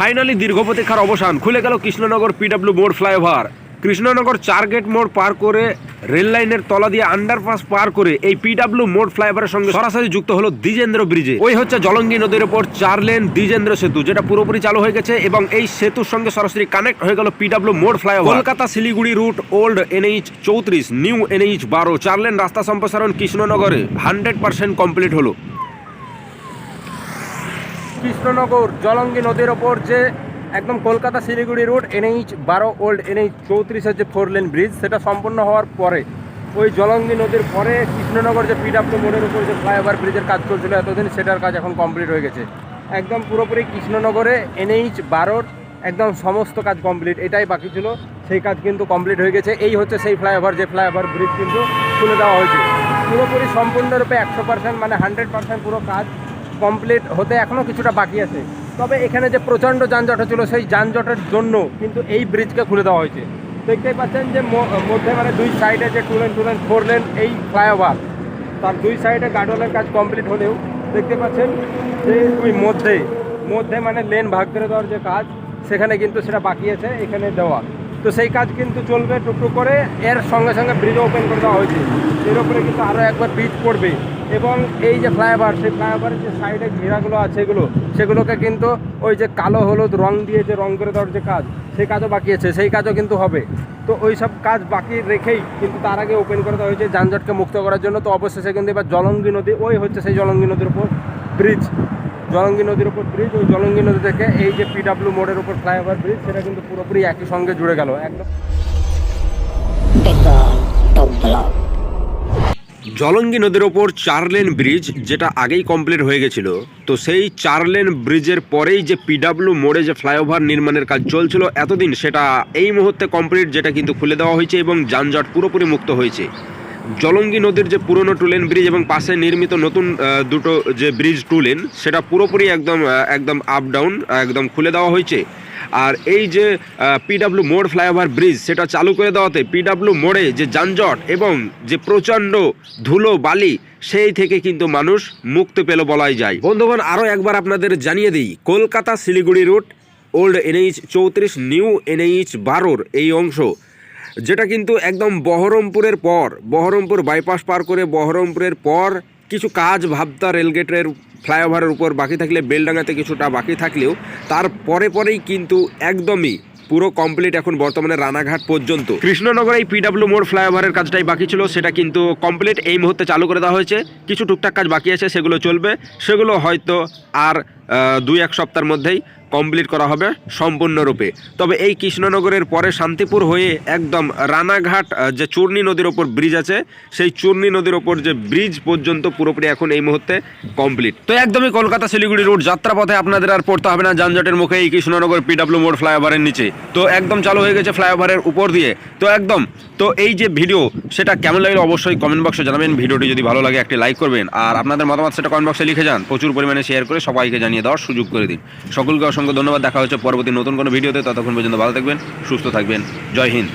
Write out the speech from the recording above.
Finally দীর্ঘ প্রতীক্ষার অবসান। খুলে গেল কৃষ্ণনগর পিডাব্লিউ মোড় ফ্লাইওভার। কৃষ্ণনগর চার গেট মোড় পার করে রেল লাইনের তলা দিয়ে আন্ডারপাস পার করে এই পিডাব্লিউ মোড় ফ্লাইওভারের সঙ্গে সরাসরি যুক্ত হলো দ্বিজেন্দ্র ব্রিজে। ওই হচ্ছে জলঙ্গি নদীর ওপর চার লেন দ্বিজেন্দ্র সেতু, যেটা পুরোপুরি চালু হয়ে গেছে এবং এই সেতুর সঙ্গে সরাসরি কানেক্ট হয়ে গেল পিডাব্লিউ মোড় flyover. Kolkata Siliguri route old NH চৌত্রিশ নিউ এনএইচ বারো, চার লেন রাস্তা সম্প্রসারণ কৃষ্ণনগরে। হান্ড্রেড পার্সেন্ট কমপ্লিট হলো। কৃষ্ণনগর জলঙ্গি নদীর ওপর যে একদম কলকাতা শিলিগুড়ি রোড এনএইচ বারো ওল্ড এনএইচ চৌত্রিশের যে ফোর লেন ব্রিজ, সেটা সম্পূর্ণ হওয়ার পরে ওই জলঙ্গি নদীর পরে কৃষ্ণনগর যে পিডাব্লিউ মোড়ের উপর যে ফ্লাইওভার ব্রিজের কাজ চলছিল এতদিন, সেটার কাজ এখন কমপ্লিট হয়ে গেছে। একদম পুরোপুরি কৃষ্ণনগরে এনএইচ বারোর একদম সমস্ত কাজ কমপ্লিট এটাই বাকি ছিল। সেই কাজ কিন্তু কমপ্লিট হয়ে গেছে। এই হচ্ছে সেই ফ্লাইওভার যে ফ্লাইওভার ব্রিজ কিন্তু খুলে দেওয়া হয়েছে। পুরোপুরি সম্পূর্ণরূপে একশো পার্সেন্ট মানে হান্ড্রেড পার্সেন্ট পুরো কাজ কমপ্লিট হতে এখনও কিছুটা বাকি আছে। তবে এখানে যে প্রচণ্ড যানজট হচ্ছিল, সেই যানজটের জন্য কিন্তু এই ব্রিজকে খুলে দেওয়া হয়েছে। দেখতেই পাচ্ছেন যে মধ্যে মানে দুই সাইডে যে two lane two lane four lane এই ফ্লাইওভার তার দুই সাইডে গার্ডওয়ালের কাজ কমপ্লিট হলেও দেখতে পাচ্ছেন যে ওই মধ্যে মধ্যে মানে লেন ভাগ করে দেওয়ার যে কাজ, সেখানে কিন্তু সেটা বাকি আছে এখানে দেওয়া। তো সেই কাজ কিন্তু চলবে টুকটুক করে, এর সঙ্গে সঙ্গে ব্রিজ ওপেন করে দেওয়া হয়েছে। এর উপরে কিন্তু আরও একবার ব্রিজ পড়বে। এবং এই যে ফ্লাইওভার, সেই ফ্লাইওভারের যে সাইডে ঘেরাগুলো আছে এগুলো, সেগুলোকে কিন্তু ওই যে কালো হলুদ রং দিয়ে যে রং করে দেওয়ার যে কাজ, সেই কাজও বাকি আছে, সেই কাজও কিন্তু হবে। তো ওই সব কাজ বাকি রেখেই কিন্তু তার আগে ওপেন করে দেওয়া হয়েছে, যানজটকে মুক্ত করার জন্য। তো অবশেষে কিন্তু এবার জলঙ্গি নদী, ওই হচ্ছে সেই জলঙ্গি নদীর উপর ব্রিজ জলঙ্গি নদীর উপর ব্রিজ ওই জলঙ্গি নদী থেকে এই যে পিডাব্লিউ মোড়ের উপর ফ্লাইওভার ব্রিজ সেটা কিন্তু পুরোপুরি একই সঙ্গে জুড়ে গেল, একদম. জলঙ্গি নদীর ওপর চার লেন ব্রিজ, যেটা আগেই কমপ্লিট হয়ে গেছিল। তো সেই চার লেন ব্রিজের পরেই যে পিডাব্লিউ মোড়ে যে ফ্লাইওভার নির্মাণের কাজ চলছিল এতদিন, সেটা এই মুহূর্তে কমপ্লিট যেটা কিন্তু খুলে দেওয়া হয়েছে এবং যানজট পুরোপুরি মুক্ত হয়েছে। জলঙ্গি নদীর যে পুরনো টু লেন ব্রিজ এবং পাশে নির্মিত নতুন দুটো যে ব্রিজ টু লেন সেটা পুরোপুরি একদম একদম আপ ডাউন একদম খুলে দেওয়া হয়েছে। আর এই যে পিডাব্লিউ মোড় ফ্লাইওভার ব্রিজ সেটা চালু করে দেওয়াতে পিডাব্লিউ মোড়ে যে যানজট এবং যে প্রচণ্ড ধুলো বালি, সেই থেকে কিন্তু মানুষ মুক্তি পেল বলাই যায়। বন্ধুগণ আরও একবার আপনাদের জানিয়ে দিই, Kolkata Siliguri route old NH চৌত্রিশ নিউ এনএইচ বারোর এই অংশ, যেটা কিন্তু একদম বহরমপুরের পর, বহরমপুর বাইপাস পার করে বহরমপুরের পর কিছু কাজ ভাবতা রেলগেটের ফ্লাইওভারের উপর বাকি থাকলে বেলডাঙ্গাতে কিছুটা বাকি থাকলেও তার পরে পরেই কিন্তু একদমই পুরো কমপ্লিট এখন বর্তমানে রানাঘাট পর্যন্ত। কৃষ্ণনগর এই পিডাব্লিউ মোড় ফ্লাইওভারের কাজটাই বাকি ছিল, সেটা কিন্তু কমপ্লিট। এই মুহূর্তে চালু করে দেওয়া হয়েছে। কিছু টুকটাক কাজ বাকি আছে, সেগুলো চলবে। সেগুলো হয়তো আর দুই এক সপ্তাহের মধ্যেই কমপ্লিট করা হবে সম্পূর্ণরূপে। তবে এই কৃষ্ণনগরের পরে শান্তিপুর হয়ে একদম রানাঘাট যে চূর্ণী নদীর ওপর ব্রিজ আছে, সেই চূর্ণী নদীর ওপর যে ব্রিজ পর্যন্ত পুরোপুরি এখন এই মুহূর্তে কমপ্লিট তো একদমই কলকাতা শিলিগুড়ি রুট যাত্রাপথে আপনাদের আর পড়তে হবে না, যানজটের মুখে এই কৃষ্ণনগর পিডাব্লিউ মোড় ফ্লাইওভারের নিচে। তো একদম চালু হয়ে গেছে ফ্লাইওভারের উপর দিয়ে। তো একদম, তো এই যে ভিডিও সেটা কেমন লাগল অবশ্যই কমেন্ট বক্সে জানাবেন। ভিডিওটি যদি ভালো লাগে, একটি লাইক করবেন। আর আপনাদের মতামত সেটা কমেন্ট বক্সে লিখে যান। প্রচুর পরিমাণে শেয়ার করে সবাইকে জানিয়ে দেওয়ার সুযোগ করে দিন। সকলকে অসংখ্য ধন্যবাদ। দেখা হচ্ছে পরবর্তী নতুন কোনো ভিডিওতে। ততক্ষণ পর্যন্ত ভালো থাকবেন, সুস্থ থাকবেন। জয় হিন্দ।